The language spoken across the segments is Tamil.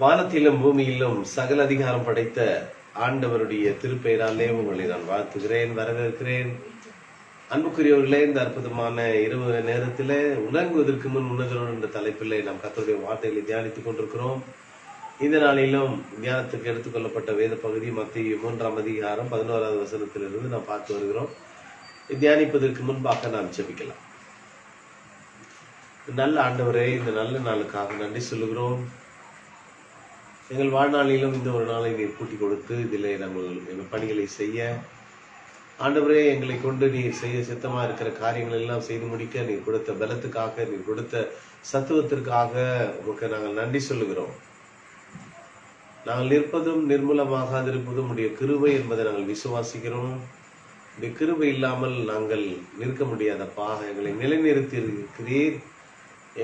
வானத்திலும் பூமியிலும் சகல அதிகாரம் படைத்த ஆண்டவருடைய திருப்பெயராலே உங்களை நான் வாழ்த்துகிறேன் வரவேற்கிறேன். அன்புக்குரியவர்களே இந்த அற்புதமான இரவு நேரத்தில் உணங்குவதற்கு முன் உணர்கிறோம் என்ற தலைப்பில் நாம் கத்தருடைய வார்த்தைகளை தியானித்துக் கொண்டிருக்கிறோம். இந்த நாளிலும் தியானத்துக்கு எடுத்துக்கொள்ளப்பட்ட வேத பகுதி மத்திய மூன்றாம் அதிகாரம் பதினோராவது வசனத்திலிருந்து நாம் பார்த்து வருகிறோம். தியானிப்பதற்கு முன்பாக நாம் செபிக்கலாம் நல்ல ஆண்டவரே இந்த நல்ல நாளுக்காக நன்றி சொல்லுகிறோம். எங்கள் வாழ்நாளிலும் இந்த ஒரு நாளை நீர் கூட்டி கொடுத்து இதில் நாங்கள் எங்கள் பணிகளை செய்ய. ஆண்டவரே எங்களை கொண்டு நீர் செய்ய சித்தமா இருக்கிற காரியங்கள் எல்லாம் செய்து முடிக்க நீர் கொடுத்த பலத்துக்காக நீர் கொடுத்த சத்துவத்திற்காக உமக்கு நாங்கள் நன்றி சொல்லுகிறோம். நாங்கள் நிற்பதும் நிர்மூலமாகாதிருப்பதும் உடைய கிருபை என்பதை நாங்கள் விசுவாசிக்கிறோம். இந்த கிருபை இல்லாமல் நாங்கள் நிற்க முடியாதப்பா எங்களை நிலைநிறுத்தி இருக்கிறீர்.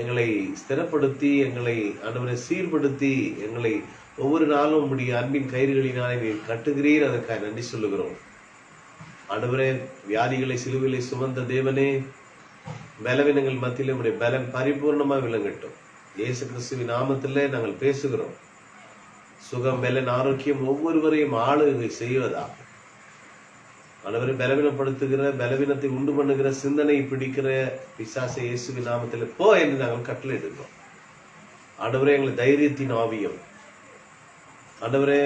எங்களை ஸ்திரப்படுத்தி எங்களை அன்பரை சீர்படுத்தி எங்களை ஒவ்வொரு நாளும் உடைய அன்பின் கயிறுகளினாலே நீர் கட்டுகிறீர். அதற்காக நன்றி சொல்லுகிறோம். ஆண்டவரே வியாதிகளை சிலுவிலை சுமந்த தேவனே பலவீனங்கள் மத்தியில் உடைய பலன் பரிபூர்ணமா விளங்கட்டும். இயேசு கிறிஸ்துவின் நாமத்தில் நாங்கள் பேசுகிறோம். சுகம் பலன் ஆரோக்கியம் ஒவ்வொருவரையும் ஆளுகை செய்வதாக. ஆண்டவரை பலவீனப்படுத்துகிற பலவீனத்தை உண்டு பண்ணுகிற சிந்தனை பிடிக்கிற பிசாச இயேசுவி நாமத்தில் போ என்று நாங்கள் கட்டளையிடுகிறோம் ஆண்டவரே எங்களை தைரியத்தின் ஆவியம். ஆண்டவரே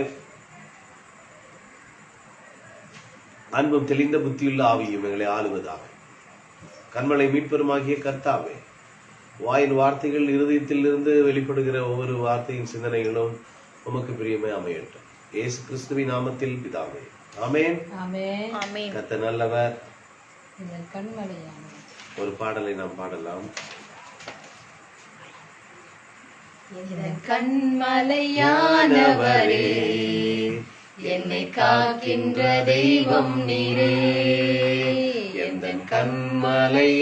அன்பும் தெளிந்த புத்தியுள்ள ஆவியும் எங்களை ஆளுவதாக. கண்மலை மீட்பெருமாகிய கர்த்தாவே வாயின் வார்த்தைகள் இருதயத்திலிருந்து வெளிப்படுகிற ஒவ்வொரு வார்த்தையின் சிந்தனைகளும் உமக்கு பிரியமே அமையட்டும். இயேசு கிறிஸ்துவின் நாமத்தில் பிதாவே. ஆமென். ஆமென். ஆமென். கத்த நல்லவர். ஒரு பாடலை நாம் பாடலாம். கண்மலையானவரே என்னை காக்கின்ற தெய்வம் நீரே எந்த கண்மலையானவரே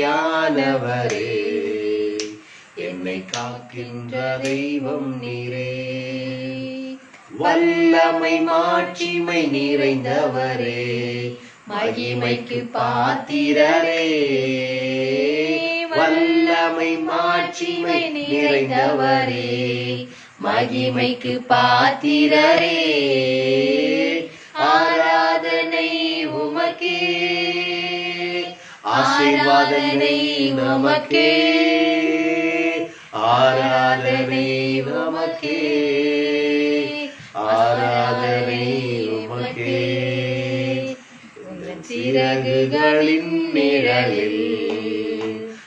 என்னை காக்கின்ற தெய்வம் நீரே. வல்லமை மாட்சிமை நிறைந்தவரே மகிமைக்கு பாத்திரரே. வல்லமை மாட்சிமை நிறைந்தவரே மகிமைக்கு பாத்திரரே. ஆராதனை உமக்கே ஆசீர்வாதனை நமக்கே ஆராதனை நமக்கே. ஆராதனை உமக்கே. சிறகுகளின் நிழலில்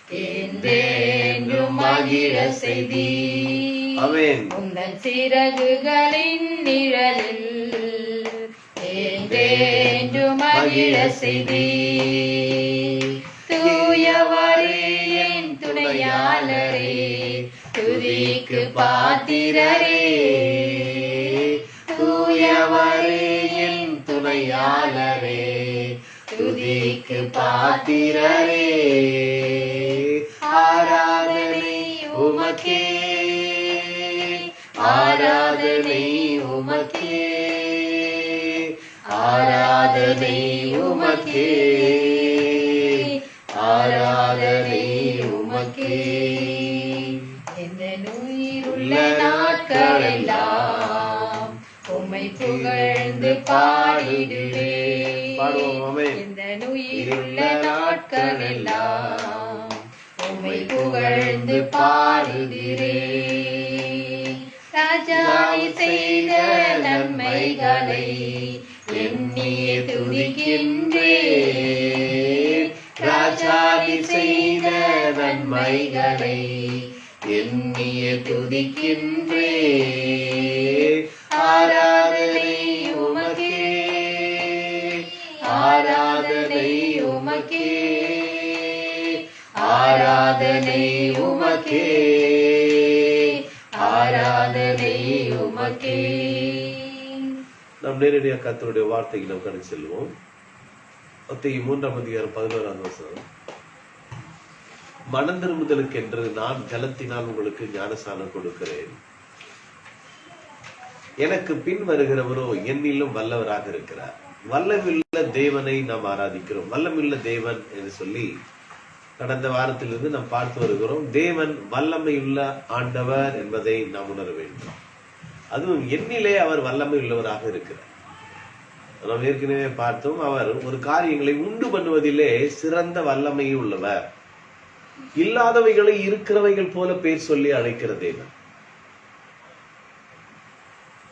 என்றென்றும் மகிழ செய்தி. உந்தன் சிறகுகளின் நிழலில் என்றென்றும் மகிழ செய்தி. தூயவரே என் துணையாளரே துதிக்கு பாத்திரரே. துணையாளரே துதிக்கு பாத்திரரே. ஆராதனை உமக்கே ஆராதனை உமக்கே ஆராதனை உமக்கே ஆராதனை உமக்கே. இந்த உயிருள்ள நாட்களெல்லாம் உம்மை புகழ்ந்து பாடிடுவே இந்த நுயிருள்ள நாட்கள் எல்லாம் உம்மை புகழ்ந்து பாடுகிறே ராஜாய் செய்த நன்மைகளை எண்ணிய துதிக்கின்றேன். ராஜாவி செய்த நன்மைகளை எண்ணிய துதிக்கின்றே ஆராதனை உமக்கே. ஆராதனை உமக்கே. ஆராதனை உமக்கே. ஆராதனை உமக்கே. நாம் நேரடியாக கத்தருடைய வார்த்தைக்கு நாம் கடந்து செல்வோம். மத்திய மூன்றாம் அதிகாரம் பதினோராம் வசனம். மனம் திரும்புதலுக்கு என்று நான் ஜலத்தினால் உங்களுக்கு ஞானசானம் கொடுக்கிறேன். எனக்கு பின் வருகிறவரோ என்னிலும் வல்லவராக இருக்கிறார். வல்லமில்ல தேவனை நாம் ஆராதிக்கிறோம். வல்லமில்ல தேவன் என்று சொல்லி கடந்த வாரத்திலிருந்து நாம் பார்த்து வருகிறோம். தேவன் வல்லமையுள்ள ஆண்டவர் என்பதை நாம் உணர வேண்டும். அதுவும் எண்ணிலே அவர் வல்லமை உள்ளவராக இருக்கிறார். நாம் ஏற்கனவே பார்த்தோம் அவர் ஒரு காரியங்களை உண்டு பண்ணுவதிலே சிறந்த வல்லமை உள்ளவர் இல்லாதவைகளை இருக்கிறவைகள் போல பேர் சொல்லி அழைக்கிற தேவன்.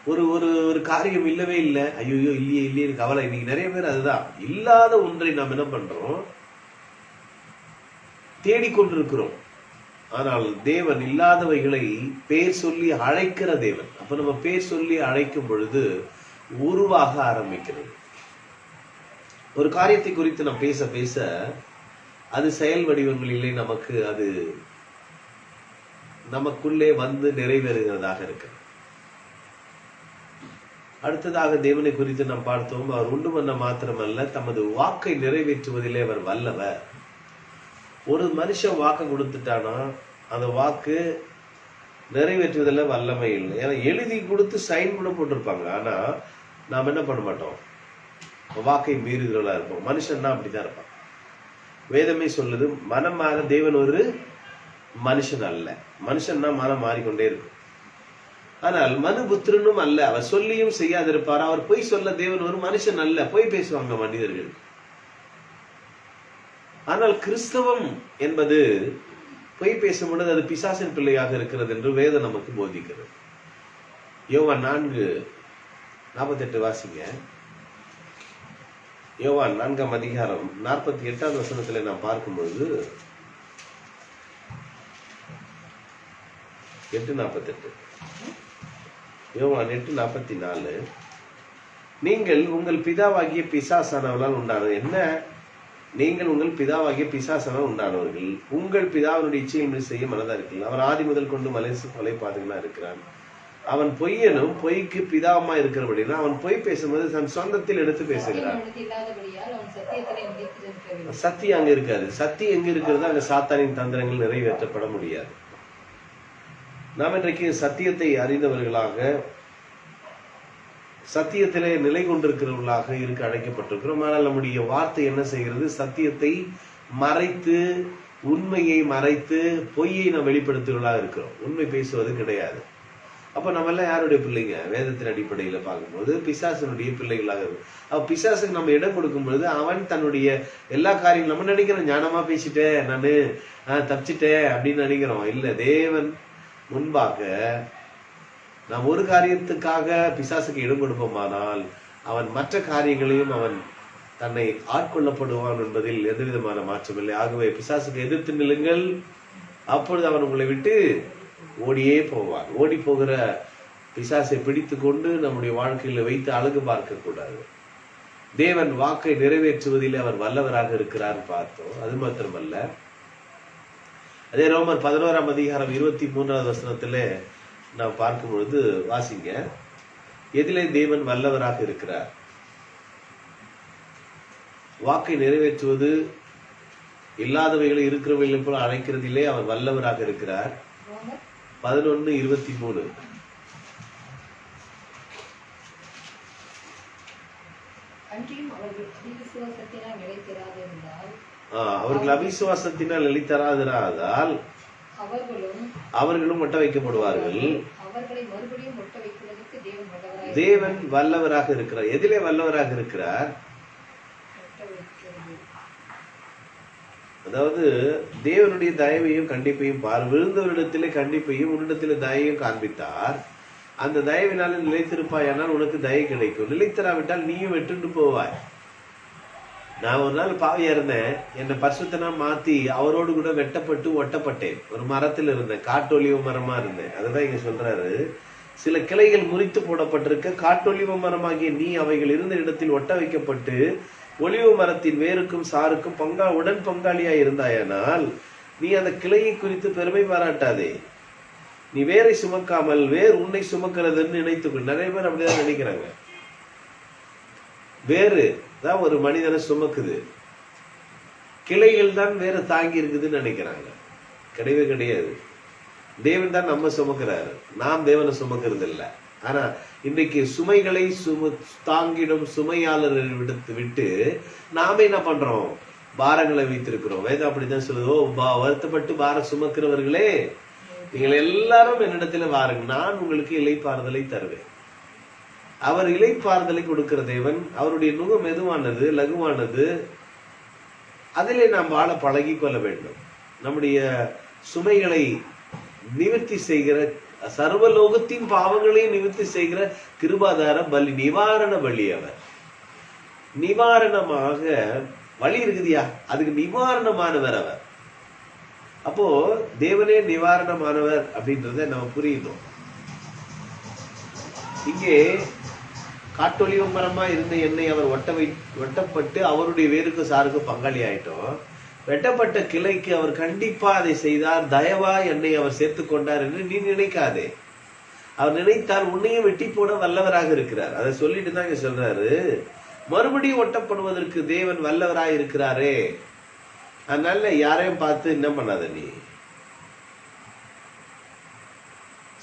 ஒரு ஒரு ஒரு காரியம் இல்லவே இல்லை. ஐயோ இல்லையே இல்லையே கவலை. இன்னைக்கு நிறைய பேர் அதுதான். இல்லாத ஒன்றை நாம் என்ன பண்றோம்? தேடிக்கொண்டிருக்கிறோம். ஆனால் தேவன் இல்லாதவைகளை பேர் சொல்லி அழைக்கிற தேவன். அப்ப நம்ம பேர் சொல்லி அழைக்கும் பொழுது உருவாக ஆரம்பிக்கிறது. ஒரு காரியத்தை குறித்து நாம் பேச பேச அது செயல் வடிவங்களிலே நமக்கு அது நமக்குள்ளே வந்து நிறைவேறுகிறதாக இருக்கிறது. அடுத்ததாக தேவனை குறித்து நாம் பார்த்தோம். அவர் உண்டு பண்ண மாத்திரமல்ல தமது வாக்கை நிறைவேற்றுவதிலே அவர் வல்லவர். ஒரு மனுஷன் வாக்கு கொடுத்துட்டானா அந்த வாக்கு நிறைவேற்றுவதில் வல்லமை இல்லை. ஏன்னா எழுதி கொடுத்து சைன் கூட போட்டிருப்பாங்க. ஆனால் நாம் என்ன பண்ண மாட்டோம்? வாக்கை மீறுகிறவளா இருப்போம். மனுஷன்னா அப்படிதான் இருப்பான். வேதமே சொல்லுது மனம் மாற தேவன் ஒரு மனுஷன் அல்ல. மனுஷன்னா மனம் மாறிக்கொண்டே இருக்கும். ஆனால் மனு புத்திரனும் அல்ல. அவர் சொல்லியும் செய்யாதிருப்பார். அவர் பொய் சொல்ல தேவன் ஒரு மனுஷன் அல்ல. பொய் பேசுவாங்க மனிதர்கள். ஆனால் கிறிஸ்தவம் என்பது பொய் பேசும் பொழுது அது பிசாசின் பிள்ளையாக இருக்கிறது என்று வேதம் நமக்கு போதிக்கிறது. யோவா நான்கு நாற்பத்தெட்டு வாசிங்க. யோவான் நான்காம் அதிகாரம் நாற்பத்தி எட்டாவது வசனத்துல நாம் பார்க்கும்பொழுது எட்டு நாற்பத்தெட்டு. யோவான் எட்டு நாற்பத்தி நாலு. நீங்கள் உங்கள் பிதாவாகிய பிசாசானவர்களால் உண்டானது. என்ன? நீங்கள் உங்கள் பிதாவாகிய பிசாசனால் உண்டானவர்கள். உங்கள் பிதாவினுடைய இச்சையின்படி செய்ய மனதா இருக்கீர்கள் அவன் ஆதி முதல் கொண்டு மலைசு கொலை பாதுகளா இருக்கிறான். அவன் பொய்யனும் பொய்க்கு பிதாவமா இருக்கிறபடினா அவன் பொய் பேசும்போது தன் சொந்தத்தில் எடுத்து பேசுகிறான். சக்தி அங்க இருக்காது. சக்தி எங்க இருக்கிறது அங்க சாத்தானின் தந்திரங்கள் நிறைவேற்றப்பட முடியாது. நாம் இன்றைக்கு சத்தியத்தை அறிந்தவர்களாக சத்தியத்திலே நிலை கொண்டிருக்கிறவர்களாக இருக்க அழைக்கப்பட்டிருக்கிறோம். ஆனால் நம்முடைய வார்த்தை என்ன செய்கிறது? சத்தியத்தை மறைத்து உண்மையை மறைத்து பொய்யை நாம் வெளிப்படுத்துகிறவர்களாக இருக்கிறோம். உண்மை பேசுவது கிடையாது. அப்போ நம்ம எல்லாம் யாருடைய பிள்ளைங்க? வேதத்தின் அடிப்படையில் பார்க்கும்போது பிசாசனுடைய பிள்ளைகளாக இருக்கும் அப்ப பிசாசுக்கு நம்ம இடம் கொடுக்கும் பொழுது அவன் தன்னுடைய எல்லா காரியங்களும் நம்ம நினைக்கிறோம் ஞானமாக பேசிட்டேன் நான் தப்பிச்சிட்டேன் அப்படின்னு நினைக்கிறோம். இல்லை தேவன் முன்பாக நாம் ஒரு காரியத்துக்காக பிசாசுக்கு இடம் கொடுப்போமானால் அவன் மற்ற காரியங்களையும் அவன் தன்னை ஆட்கொள்ளப்படுவான் என்பதில் எந்த விதமான மாற்றமில்லை ஆகவே பிசாசுக்கு எதிர்த்து நில்லுங்கள். அப்பொழுது அவன் உங்களை விட்டு ஓடியே போவான். ஓடி போகிற பிசாசை பிடித்து கொண்டு நம்முடைய வாழ்க்கையில் வைத்து அழகு பார்க்கக்கூடாது தேவன் வாக்கை நிறைவேற்றுவதில் அவர் வல்லவராக இருக்கிறார் பார்த்தோம். அது மாத்திரமல்ல. அதே ரோமர் பதினோராம் அதிகாரம் இருபத்தி மூன்றாவது வசனத்துல நாம் பார்க்கும் பொழுது வாசிங்க. எதிலே தேவன் வல்லவராக இருக்கிறார். வாக்கை நிறைவேற்றுவது இல்லாதவைகளை இருக்கிறவைகளை போல அழைக்கிறதிலே அவர் வல்லவராக இருக்கிறார். பதினொன்னு இருபத்தி மூணு. அன்றியும் அவர்கள் அவர்கள் அவிசுவாசத்தினால் நிலைத்தராதிராதால் அவர்களும் அவர்களும் ஒட்ட வைக்கப்படுவார்கள் தேவன் வல்லவராக இருக்கிறார். எதிலே வல்லவராக இருக்கிறார்? அதாவது தேவனுடைய தயவையும் கண்டிப்பையும் பார். விழுந்தவரிடத்திலே கண்டிப்பையும் உன்னிடத்திலே தயவையும் காண்பித்தார். அந்த தயவினால நிலைத்திருப்பாயானால் உனக்கு தயை கிடைக்கும். நிலைத்தராவிட்டால் நீயும் வெட்டுண்டு போவாய். நான் ஒரு நாள் பாவியா இருந்தேன். என்னை பரிசுத்தனா மாத்தி அவரோடு கூட வெட்டப்பட்டு ஒட்டப்பட்டேன். ஒரு மரத்தில் இருந்தேன். காட்டொலிவ மரமா இருந்தேன். அதுதான் இங்க சொல்றாரு. சில கிளைகள் முறித்து போடப்பட்டிருக்க காட்டொலிவ மரமாகிய நீ அவைகள் இருந்த இடத்தில் ஒட்ட வைக்கப்பட்டு ஒளிவு மரத்தின் வேருக்கும் சாருக்கும் பங்கா உடன் பங்காளியா இருந்தாயானால் நீ அந்த கிளையை குறித்து பெருமை பாராட்டாதே. நீ வேரை சுமக்காமல் வேர் உன்னை சுமக்கிறதுன்னு நினைத்துக்கொள். நிறைய பேர் அப்படிதான் நினைக்கிறாங்க. வேறு. தான் ஒரு மனிதனை சுமக்குது. கிளைகள் தான் வேற தாங்கி இருக்குதுன்னு நினைக்கிறாங்க. கிடையவே கிடையாது. தேவன் தான் நம்ம சுமக்கிறாரு. நாம் தேவனை சுமக்கிறது இல்லை ஆனா இன்றைக்கு சுமைகளை சும தாங்கிடும் சுமையாளர்கள் விடுத்து விட்டு நாம என்ன பண்றோம்? பாரங்களை வைத்திருக்கிறோம். வேதம் அப்படிதான் சொல்லுது. ஓ பா வருத்தப்பட்டு பாரம் சுமக்கிறவர்களே நீங்கள் எல்லாரும் என்னிடத்துல வாருங்க நான் உங்களுக்கு இலைப்பாறுதலை தருவேன். அவர் இலைப்பாறுதலை கொடுக்கிற தேவன் அவருடைய நுகம் மெதுவானது லகுவானது. அதிலே நாம் வாழ பழகி கொள்ள வேண்டும். நம்முடைய சுமைகளை நிவர்த்தி செய்கிற சர்வலோகத்தின் பாவங்களையும் நிவர்த்தி செய்கிற கிருபாதார பலி நிவாரண பலி அவர். நிவாரணமாக வழி இருக்குதியா அதுக்கு நிவாரணமானவர் அவர். அப்போ தேவனே நிவாரணமானவர் அப்படின்றத நம்ம புரியணும் இங்கே காட்டொலிவ மரமாக இருந்த என்னை அவர் ஒட்ட வை வெட்டப்பட்டு அவருடைய வேருக்கு சாருக்கு பங்காளி ஆயிட்டோம். வெட்டப்பட்ட கிளைக்கு அவர் கண்டிப்பா அதை செய்தார். தயவா என்னை அவர் சேர்த்து கொண்டார் என்று நீ நினைக்காதே. அவர் நினைத்தால் உன்னையும் வெட்டி போட வல்லவராக இருக்கிறார். அதை சொல்லிட்டு தான் இங்க சொல்றாரு. மறுபடியும் ஒட்டப்படுவதற்கு தேவன் வல்லவராக இருக்கிறாரே. அதனால யாரையும் பார்த்து என்ன பண்ணாத நீ?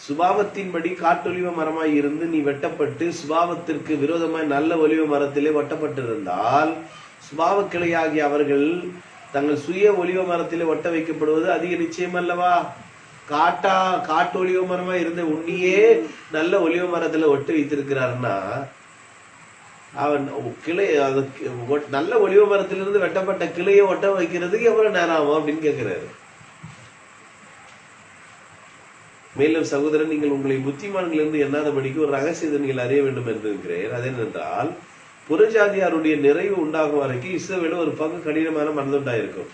சுபாவத்தின்படி காட்டொலிவ மரமாய் இருந்து நீ வெட்டப்பட்டு சுபாவத்திற்கு விரோதமாய் நல்ல ஒலிவ மரத்திலே ஒட்டப்பட்டிருந்தால் சுபாவ கிளையாகிய அவர்கள் தங்கள் சுய ஒலிவ மரத்திலே ஒட்ட வைக்கப்படுவது அதிக நிச்சயம் அல்லவா? காட்டா காட்டு ஒலிவ மரமா இருந்த உன்னியே நல்ல ஒலிவ மரத்துல ஒட்டு வைத்திருக்கிறார்னா அவன் கிளை அது ஒட்- நல்ல ஒலிவ மரத்திலிருந்து வெட்டப்பட்ட கிளையை ஒட்ட வைக்கிறதுக்கு எவ்வளவு நேரம் ஆகும் அப்படின்னு கேட்கிறாரு மேலும் சகோதரன் நீங்கள் உங்களை புத்திமான்களிலிருந்து எண்ணாதபடிக்கு ஒரு ரகசியத்தை நீங்கள் அறிய வேண்டும் என்று இருக்கிறேன் அது என்னென்றால் புறஜாதியாருடைய நிறைவு உண்டாகும் வரைக்கும் இஸ்ரவேல ஒரு பங்கு கடினமான மனதுண்டாயிருக்கும்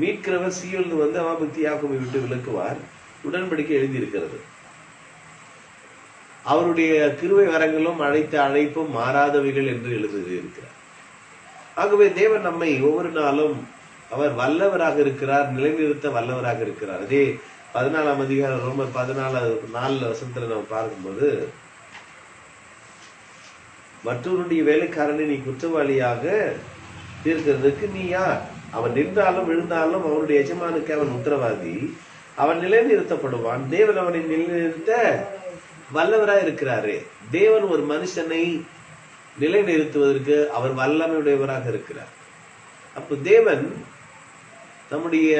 மீட்கிறவர் சீயொழுந்து வந்து அவாபக்தி விட்டு விளக்குவார் உடன்படிக்கை எழுதியிருக்கிறது. அவருடைய கிருவை வரங்களும் அழைத்த அழைப்பும் மாறாதவைகள் என்று எழுதியிருக்கிறார். ஆகவே தேவன் நம்மை ஒவ்வொரு நாளும் அவர் வல்லவராக இருக்கிறார் நிலைநிறுத்த வல்லவராக இருக்கிறார். அதே பதினாலாம் அதிகாரம் ரோமர் பதினாலாவது நாலு வசனத்துல நம்ம பார்க்கும்போது மற்றவருடைய வேலைக்காரனை நீ குற்றவாளியாக தீர்க்கிறதுக்கு நீ யார்? அவன் நின்றாலும் விழுந்தாலும் அவனுடைய எஜமானுக்கு அவன் உத்தரவாதி. அவன் நிலைநிறுத்தப்படுவான். தேவன் அவனை நிலைநிறுத்த வல்லவராக இருக்கிறாரே. தேவன் ஒரு மனுஷனை நிலைநிறுத்துவதற்கு அவர் வல்லமையுடையவராக இருக்கிறார். அப்போ தேவன் நம்முடைய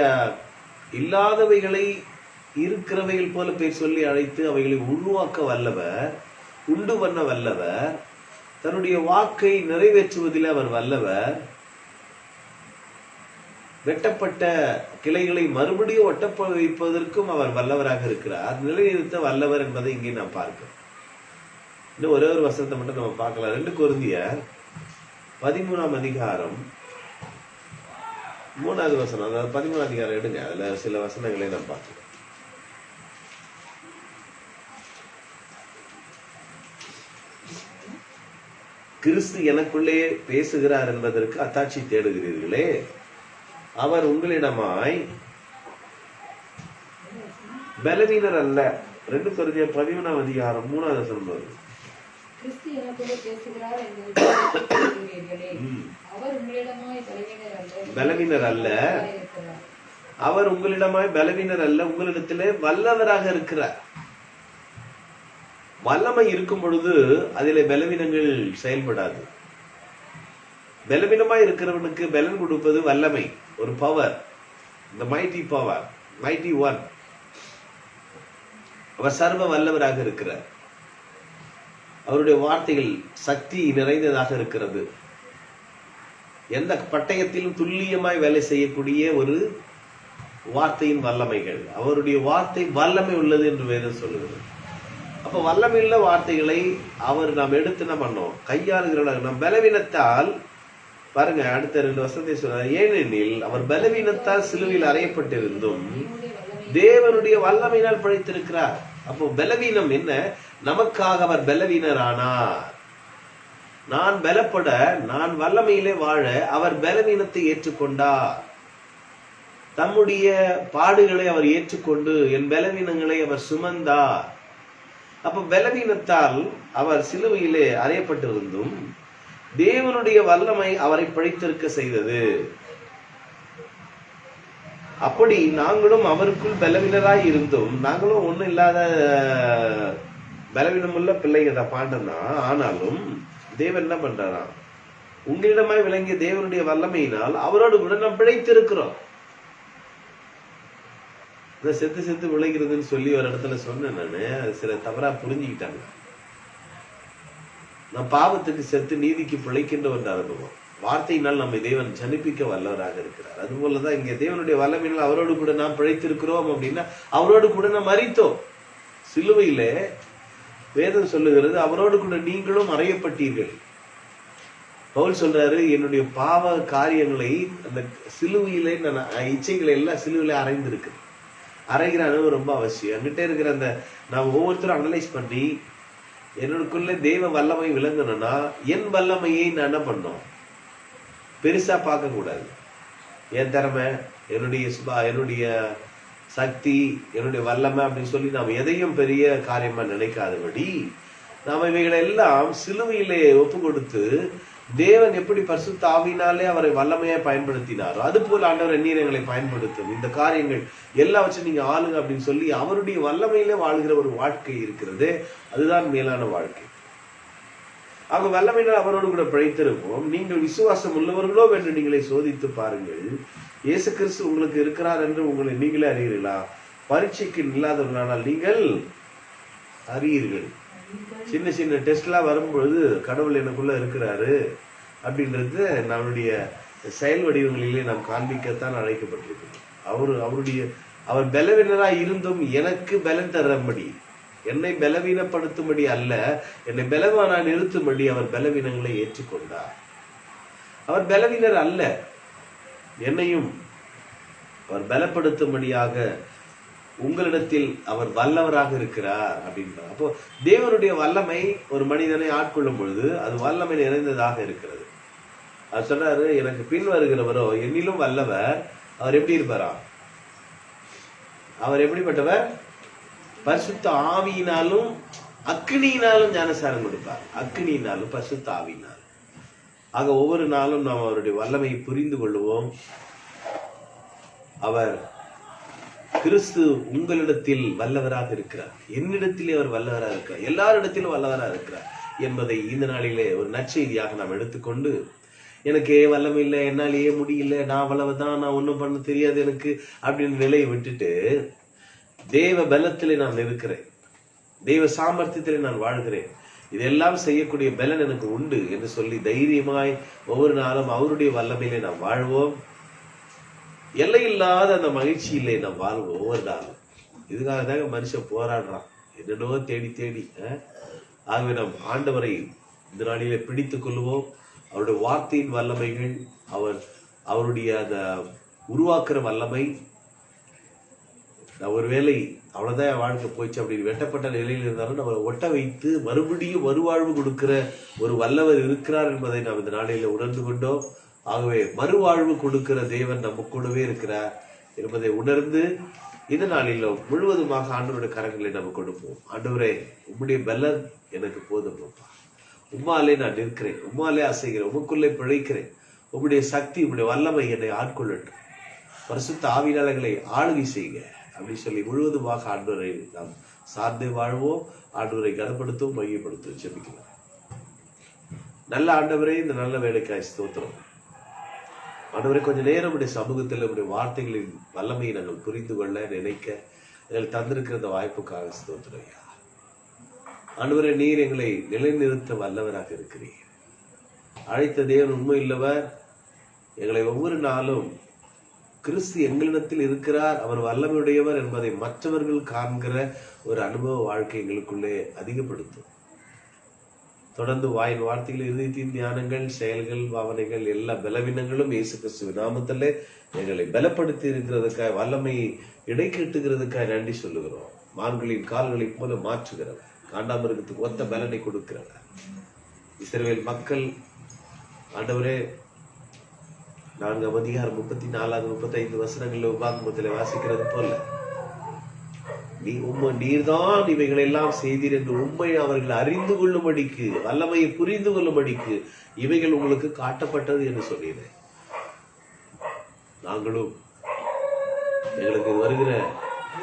இல்லாதவைகளை இருக்கிறவைகள் போல பேர் சொல்லி அழைத்து அவைகளை உருவாக்க வல்லவர் உண்டு பண்ண வல்லவர் தன்னுடைய வாக்கை நிறைவேற்றுவதில் அவர் வல்லவர். வெட்டப்பட்ட கிளைகளை மறுபடியும் ஒட்டப்ப வைப்பதற்கும் அவர் வல்லவராக இருக்கிறார். நிலைநிறுத்த வல்லவர் என்பதை இங்கே நாம் பார்க்கிறோம். இன்னும் ஒரே ஒரு வசனத்தை மட்டும் நம்ம பார்க்கலாம். ரெண்டு குருந்தியர் பதிமூணாம் அதிகாரம் மூணாவது வசனம். அதாவது பதிமூணாம் அதிகாரம் எடுங்க. அதில் சில வசனங்களை நாம் பார்க்கலாம். கிறிஸ்து எனக்குள்ளே பேசுகிறார் என்பதற்கு அத்தாட்சி தேடுகிறீர்களே. அவர் உங்களிடமாய் பலவீனர் அல்ல. ரெண்டு கொரிந்திய பதிமூணாம் அதிகாரம் மூணாவது உங்களிடமாய் பலவீனர் அல்ல. அவர் உங்களிடமாய் பலவீனர் அல்ல. உங்களிடத்திலே வல்லவராக இருக்கிறார். வல்லமை இருக்கும் பொழுது அதில் பலவீனங்கள் செயல்படாது. பலவீனமாய் இருக்கிறவனுக்கு பலன் கொடுப்பது வல்லமை ஒரு பவர் இந்த மைட்டி பவர் மைட்டி ஒன் அவர் சர்வ வல்லவராக இருக்கிறார். அவருடைய வார்த்தைகள் சக்தி நிறைந்ததாக இருக்கிறது. எந்த பட்டயத்திலும் துல்லியமாய் வேலை செய்யக்கூடிய ஒரு வார்த்தையின் வல்லமைகள். அவருடைய வார்த்தை வல்லமை உள்ளது என்று வேதம் சொல்லுகிறது. அப்போ வல்லமில்ல வார்த்தைகளை அவர் நாம் எடுத்து என்ன பண்ணோம்? கையாளுகிறவர்களாக நம் பலவீனத்தால் பாருங்க அடுத்த ரெண்டு வருஷத்தை சொன்னார் ஏனெனில் அவர் பலவீனத்தால் சிலுவையில் அறையப்பட்டிருந்தும் தேவனுடைய வல்லமையினால் பழைத்திருக்கிறார் அப்போ பலவீனம் என்ன? நமக்காக அவர் பலவீனரானார். நான் பலப்பட நான் வல்லமையிலே வாழ அவர் பலவீனத்தை ஏற்றுக்கொண்டார். தம்முடைய பாடுகளை அவர் ஏற்றுக்கொண்டு என் பலவீனங்களை அவர் சுமந்தார். அப்ப பலவீனத்தால் அவர் சிலுவையிலே அறையப்பட்டிருந்தும் தேவனுடைய வல்லமை அவரை பிழைத்திருக்க செய்தது. அப்படி நாங்களும் அவருக்குள் பலவீனராய் இருந்தும். நாங்களும் ஒண்ணும் இல்லாத பலவீனமுள்ள பிள்ளைங்க தான் பாண்டம் தான். ஆனாலும் தேவன் என்ன பண்றாராம்? உங்களிடமாய் விளங்கிய தேவனுடைய வல்லமையினால் அவரோடு கூட நாம் பிழைத்திருக்கிறோம். இந்த செத்து செத்து விளைகிறதுன்னு சொல்லி ஒரு இடத்துல சொன்னேன் நான். அது சில தவறா புரிஞ்சுக்கிட்டாங்க. நான் பாவத்துக்கு செத்து நீதிக்கு பிழைக்கின்ற அனுபவம். வார்த்தையினால் நம்மை தேவன் ஜனிப்பிக்க வல்லவராக இருக்கிறார். அதுபோலதான் இங்க தேவனுடைய வல்லமையினால் அவரோடு கூட நாம் பிழைத்திருக்கிறோம் அப்படின்னா அவரோடு கூட நாம் மறித்தோம் சிலுவையில வேதம் சொல்லுகிறது அவரோடு கூட நீங்களும் அறையப்பட்டீர்கள் பவுல் சொல்றாரு என்னுடைய பாவ காரியங்களை அந்த சிலுவையிலே நான் இச்சைகளை எல்லாம் சிலுவையில அறைந்திருக்கிறேன் அரைகிற அனுபவம் ரொம்ப அவசியம். என்கிட்ட இருக்கிற அந்த நான் ஒவ்வொருத்தரும் அனலைஸ் பண்ணி என்னோடக்குள்ள தெய்வ வல்லமை விளங்கணும்னா என் வல்லமையை நான் என்ன பண்ணோம்? பெருசா பார்க்கக்கூடாது. என் திறமை என்னுடைய சுபா என்னுடைய சக்தி என்னுடைய வல்லமை அப்படின்னு சொல்லி நாம் எதையும் பெரிய காரியமா நினைக்காதபடி நாம இவைகளை எல்லாம் சிலுவையிலே ஒப்பு கொடுத்து தேவன் எப்படி பரிசுத்த ஆவினாலே அவரை வல்லமையா பயன்படுத்தினாரோ அது போல ஆண்டவர் நீர் எங்களை பயன்படுத்தும். இந்த காரியங்கள் எல்லாவற்றையும் நீங்க ஆளுங்க அப்படின்னு சொல்லி அவருடைய வல்லமையிலே வாழ்கிற ஒரு வாழ்க்கை இருக்கிறது. அதுதான் மேலான வாழ்க்கை. அவங்க வல்லமையினால் அவரோடு கூட பிழைத்திருப்போம். நீங்கள் விசுவாசம் உள்ளவர்களோ என்று நீங்களை சோதித்து பாருங்கள். இயேசு கிறிஸ்து உங்களுக்கு இருக்கிறார் என்று உங்களை நீங்களே அறிகிறீர்களா பரீட்சைக்கு இல்லாதவர்களானால் நீங்கள் அறியீர்கள். சின்ன சின்ன டெஸ்ட்லாம் வரும்பொழுது கடவுள் எனக்குள்ள இருக்கிறாரு அப்படின்றது நம்மளுடைய செயல் வடிவங்களிலே நாம் காண்பிக்கத்தான் அழைக்கப்பட்டிருக்கிறோம் அவர் அவருடைய அவர் பலவீனராக இருந்தும் எனக்கு பலன் தரும்படி என்னை பலவீனப்படுத்தும்படி அல்ல என்னை பலவானா நிறுத்தும்படி அவர் பலவீனங்களை ஏற்றுக்கொண்டார். அவர் பலவீனர் அல்ல. என்னையும் அவர் பலப்படுத்தும்படியாக உங்களிடத்தில் அவர் வல்லவராக இருக்கிறார் அப்படின்றார். அப்போ தேவனுடைய வல்லமை ஒரு மனிதனை ஆட்கொள்ளும் பொழுது அது வல்லமை நிறைந்ததாக இருக்கிறது. அது சொல்றாரு எனக்கு பின் வருகிறவரோ என்னிலும் வல்லவர் அவர் எப்படி இருப்பாரா? அவர் எப்படிப்பட்டவர்? பரிசுத்த ஆவியினாலும் அக்னியினாலும் ஞானசாரம் கொடுப்பார். அக்னியினாலும் பரிசுத்த ஆவியினாலும். ஆக ஒவ்வொரு நாளும் நாம் அவருடைய வல்லமையை புரிந்து கொள்வோம் அவர் கிறிஸ்து உங்களிடத்தில் வல்லவராக இருக்கிறார். என்னிடத்திலே அவர் வல்லவராக இருக்கிறார். எல்லாரிடத்திலும் வல்லவராக இருக்கிறார் என்பதை இந்த நாளிலே ஒரு நற்செய்தியாக நாம் எடுத்துக்கொண்டு எனக்கு ஏன் வல்லமை இல்லை என்னாலேயே முடியல நான் வல்லவதான் நான் ஒன்றும் பண்ண தெரியாது எனக்கு அப்படின்னு நிலையை விட்டுட்டு தேவ பலத்திலே நான் இருக்கிறேன் தெய்வ சாமர்த்தியத்திலே நான் வாழ்கிறேன். இதெல்லாம் செய்யக்கூடிய பலன் எனக்கு உண்டு என்று சொல்லி தைரியமாய் ஒவ்வொரு நாளும் அவருடைய வல்லமையிலே நாம் வாழ்வோம். எல்லையில்லாத அந்த மகிழ்ச்சி இல்லை நாம் வாழ்வோம் ஒவ்வொரு நாளும். இதுக்காக தாங்க மனுஷன் போராடுறான். என்னென்னவோ தேடி தேடி அஹ்? ஆகவே நம் ஆண்டவரை இந்த நாளிலே பிடித்துக் கொள்வோம். அவருடைய வார்த்தையின் வல்லமைகள் அவர் அவருடைய அந்த உருவாக்குற வல்லமை. நான் ஒருவேளை அவ்வளோதான் வாழ்க்கை போயிடுச்சு அப்படின்னு வெட்டப்பட்ட நிலையில் இருந்தாலும் நம்மளை ஒட்ட வைத்து மறுபடியும் மறுவாழ்வு கொடுக்கிற ஒரு வல்லவர் இருக்கிறார் என்பதை நாம் இந்த நாளையில் உணர்ந்து கொண்டோம். ஆகவே மறுவாழ்வு கொடுக்கிற தேவன் நம்ம கூடவே இருக்கிறார் என்பதை உணர்ந்து இந்த நாளிலும் முழுவதுமாக ஆண்டவருடைய கரங்களை நம்ம கொடுப்போம் ஆண்டவரே உம்முடைய பலன் எனக்கு போதும் அப்பா. உம்மாலே நான் நிற்கிறேன். உம்மாலே அசைகிறேன். உமக்குள்ளே பிழைக்கிறேன். உம்முடைய சக்தி உம்முடைய வல்லமை என்னை ஆட்கொள்ளட்டும். பரிசுத்த ஆவியாளர்களை ஆளுகை செய்க அப்படி சொல்லி முழுவதுமாக ஆண்டவரை நாம் சார்ந்தே வாழ்வோம். ஆண்டவரை கனப்படுத்தும் மையப்படுத்தும் ஜெபிக்கலாம் நல்ல ஆண்டவரே இந்த நல்ல வேலைக்காய் ஸ்தோத்திரம். ஆண்டவரை கொஞ்ச நேரம் உடைய சமூகத்தில் உடைய வார்த்தைகளின் வல்லமையை நாங்கள் புரிந்து கொள்ள நினைக்க எங்கள் தந்திருக்கிற அந்த வாய்ப்புக்காக ஸ்தோத்திரையா ஆண்டவரை நீர் எங்களை நிலைநிறுத்த வல்லவராக இருக்கிறீர். அழைத்த தேவன் உண்மை இல்லவர் எங்களை ஒவ்வொரு நாளும் கிறிஸ்து எங்களிடத்தில் இருக்கிறார். அவர் வல்லமையுடையவர் என்பதை மற்றவர்கள் காண்கிற ஒரு அனுபவ வாழ்க்கை எங்களுக்குள்ளே அதிகப்படுத்தும். தொடர்ந்து வாயின் வார்த்தைகள் இருதயத்தின் தியானங்கள் செயல்கள் பாவனைகள் எல்லா பலவீனங்களும் இயேசு கிறிஸ்துவ நாமத்தில் எங்களை பலப்படுத்தி இருக்கிறதுக்காக வல்லமையை இடைக்கட்டுகிறதுக்காக நன்றி சொல்லுகிறோம். மான்களின் கால்களைப் போல மாற்றுகிறவர். காண்டாமிருகத்துக்கு ஒத்த பலனை கொடுக்கிறவர். இஸ்ரேல் மக்கள் ஆண்டவரே நான்காம் அதிகாரம் முப்பத்தி நாலாவது முப்பத்தைந்து வசனங்களில் உபாகமத்தில் வாசிக்கிறது போல நீ உண்மை நீர்தான் இவைகள் எல்லாம் செய்தீர் என்று உண்மை அவர்கள் அறிந்து கொள்ளும்படிக்கு வல்லமையை புரிந்து கொள்ளும்படிக்கு இவைகள் உங்களுக்கு காட்டப்பட்டது என்று சொன்னீர்கள். நாங்களும் எங்களுக்கு வருகிற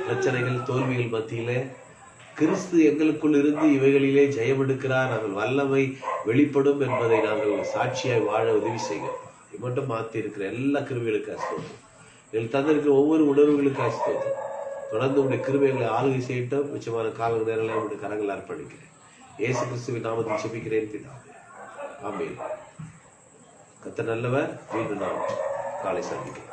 பிரச்சனைகள் தோல்விகள் மத்தியிலே கிறிஸ்து எங்களுக்குள் இருந்து இவைகளிலே ஜெயமெடுக்கிறார் நாங்கள் வல்லமை வெளிப்படும் என்பதை நாங்கள் சாட்சியாய் வாழ உதவி செய்கிறோம். இது மட்டும் மாற்றி இருக்கிற எல்லா கிருவிகளுக்கு ஸ்தோத்திரம். எங்கள் தந்திருக்கிற ஒவ்வொரு உணர்வுகளுக்கு ஸ்தோத்திரம். தொடர்ந்து உடைய கிருமைகளை ஆளுகை செய்யட்டும். மிச்சமான கால நேரங்களை உடைய கரங்கள் அர்ப்பணிக்கிறேன். இயேசு கிறிஸ்துவின் நாமத்தில் செபிக்கிறேன் பிதாவே. ஆமே கத்த நல்லவர். மீண்டும் நாம் காலை சந்திக்கிறேன்